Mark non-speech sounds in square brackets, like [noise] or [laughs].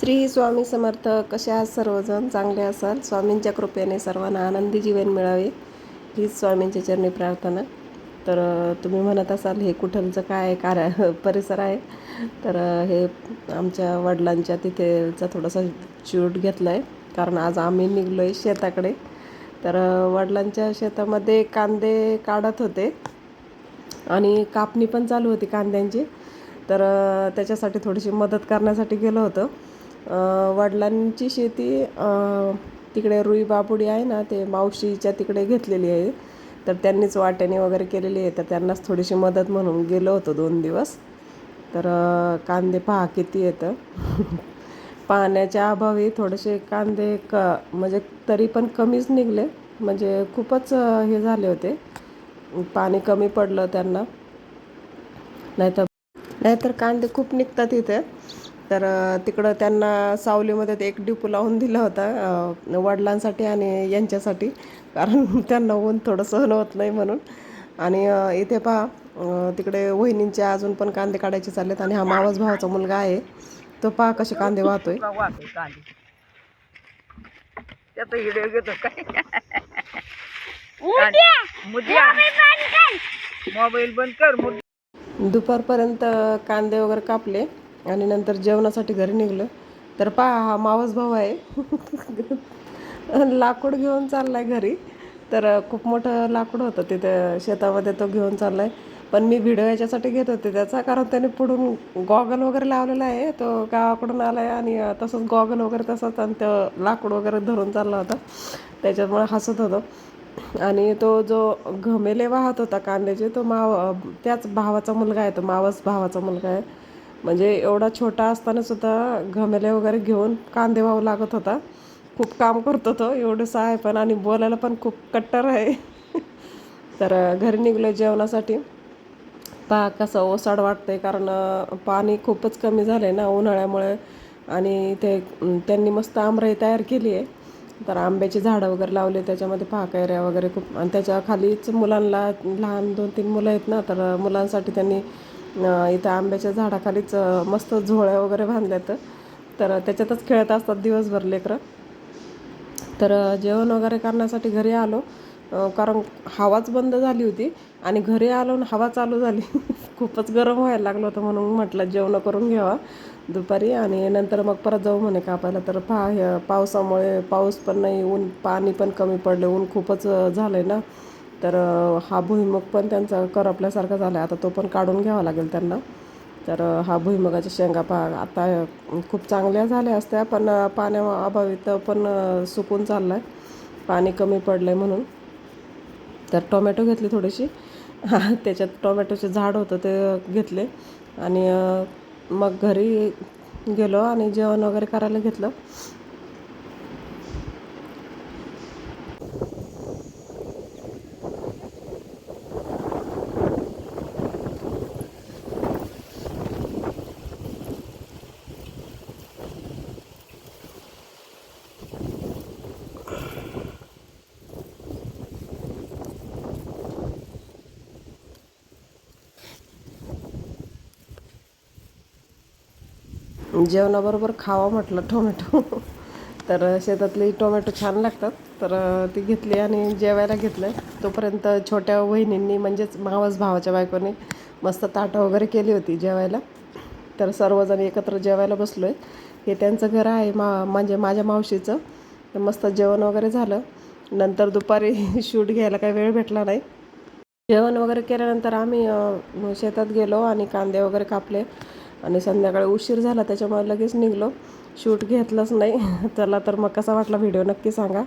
श्री स्वामी समर्थ कसे आहात सर्वजण चांगले असाल? स्वामींच्या कृपेने सर्वांना आनंदी जीवन मिळावे हीच स्वामींच्या चरणी प्रार्थना. तर तुम्ही म्हणत असाल हे कुठलचं काय कार्य [laughs] परिसर आहे? तर हे आमच्या वडिलांच्या तिथेचा थोडासा शूट घेतला आहे कारण आज आम्ही निघलो आहे शेताकडे. तर वडिलांच्या शेतामध्ये कांदे काढत होते. आणि कापणी पण चालू होती कांद्यांची. तर त्याच्यासाठी थोडीशी मदत करण्यासाठी गेलो होतो. वडिलांची शेती तिकडे रुई बापुडी आहे ना ते मावशीच्या तिकडे घेतलेली आहे. तर त्यांनीच वाट्याने वगैरे केलेली आहे. तर त्यांनाच थोडीशी मदत म्हणून गेलो होतो दोन दिवस. तर कांदे पहा किती येतं [laughs] पाण्याच्या अभावी थोडेसे कांदे क म्हणजे तरी पण कमीच निघले. म्हणजे खूपच हे झाले होते. पाणी कमी पडलं त्यांना. नाहीतर नाहीतर कांदे खूप निघतात इथे. तर तिकडं त्यांना सावलीमध्ये ते एक डिपू लावून दिला होता वडिलांसाठी आणि यांच्यासाठी. कारण त्यांना ऊन थोडं सहन होत नाही म्हणून. आणि इथे पहा तिकडे वहिनींचे अजून पण कांदे काढायचे चाललेत आणि हा मावस भावाचा मुलगा आहे. तो पहा कसे कांदे वाहतोय. [laughs] मोबाईल बंद कर दुपारपर्यंत कांदे वगैरे कापले. आणि नंतर जेवणासाठी घरी निघलो. तर पहा हा मावस भाऊ आहे. लाकूड घेऊन चाललाय घरी. तर खूप मोठं लाकूड होतं तिथे शेतामध्ये तो घेऊन चाललाय. पण मी व्हिडिओ याच्यासाठी घेत होते. त्याचा कारण त्याने पुढून गॉगल वगैरे लावलेला आहे. तो गावाकडून आला आहे आणि तसंच गॉगल वगैरे तसंच आणि तो लाकूड वगैरे धरून चालला होता. त्याच्यामुळे हसत होतो. आणि तो जो घमेले वाहत होता कांद्याचे तो माव त्याच भावाचा मुलगा आहे. तो मावस भावाचा मुलगा आहे. म्हणजे एवढा छोटा असताना सुद्धा घमेले वगैरे घेऊन कांदे वाहू लागत होता. खूप काम करतो तो एवढंसं आहे पण आणि बोलायला पण खूप कट्टर आहे. [laughs] तर घरी निघलो जेवणासाठी. पहा कसं ओसाड वाटते कारण पाणी खूपच कमी झालं आहे ना उन्हाळ्यामुळे आणि ते त्यांनी मस्त आमराई तयार केली आहे. तर आंब्याची झाडं वगैरे लावले त्याच्यामध्ये पाकायऱ्या वगैरे खूप आणि त्याच्या खालीच मुलांना लहान दोन तीन मुलं आहेत ना तर मुलांसाठी त्यांनी इथं आंब्याच्या झाडाखालीच मस्त झोळ्या वगैरे बांधल्यात. तर त्याच्यातच खेळत असतात दिवसभर लेकरं. तर जेवण वगैरे करण्यासाठी घरी आलो कारण हवाच बंद झाली होती आणि घरी आलो आणि हवा चालू झाली. [laughs] खूपच गरम व्हायला लागलं होतं म्हणून म्हटलं जेवण करून घ्यावा दुपारी आणि नंतर मग परत जाऊ म्हणे कापायला. तर पा ह्या पावसामुळे पाऊस पण नाही ऊन पाणी पण कमी पडलं. ऊन खूपच झालं आहे ना. तर हा भुईमुग पण त्यांचा करपल्यासारखा झाला आहे आता तो पण काढून घ्यावा लागेल त्यांना. तर हा भुईमुगाच्या शेंगा पा आता खूप चांगल्या झाल्या असत्या पण पाण्या पाण्याअभावी तर पण सुकून चाललं आहे पाणी कमी पडलं आहे म्हणून. तर टोमॅटो घेतली थोडीशी [laughs] त्याच्यात टोमॅटोचे झाड होतं ते घेतले. आणि मग घरी गेलो आणि जेवण वगैरे करायला घेतलं. जेवणाबरोबर खावा म्हटलं टोमॅटो. तर शेतातली टोमॅटो छान लागतात. तर ती घेतली आणि जेवायला घेतलं. तोपर्यंत छोट्या वहिनींनी म्हणजेच मावस भावाच्या बायकोने मस्त ताटं वगैरे केली होती जेवायला. तर सर्वजण एकत्र जेवायला बसलो आहे हे त्यांचं घर आहे मा म्हणजे माझ्या मावशीचं. मस्त जेवण वगैरे झालं. नंतर दुपारी [laughs] शूट घ्यायला काही वेळ भेटला नाही. जेवण वगैरे केल्यानंतर आम्ही शेतात गेलो आणि कांदे वगैरे कापले. आणि संध्याकाळी उशीर झाला त्याच्यामुळे लगेच निघलो. शूट घेतलंच नाही. [laughs] त्याला तर मग कसा वाटला व्हिडिओ नक्की सांगा.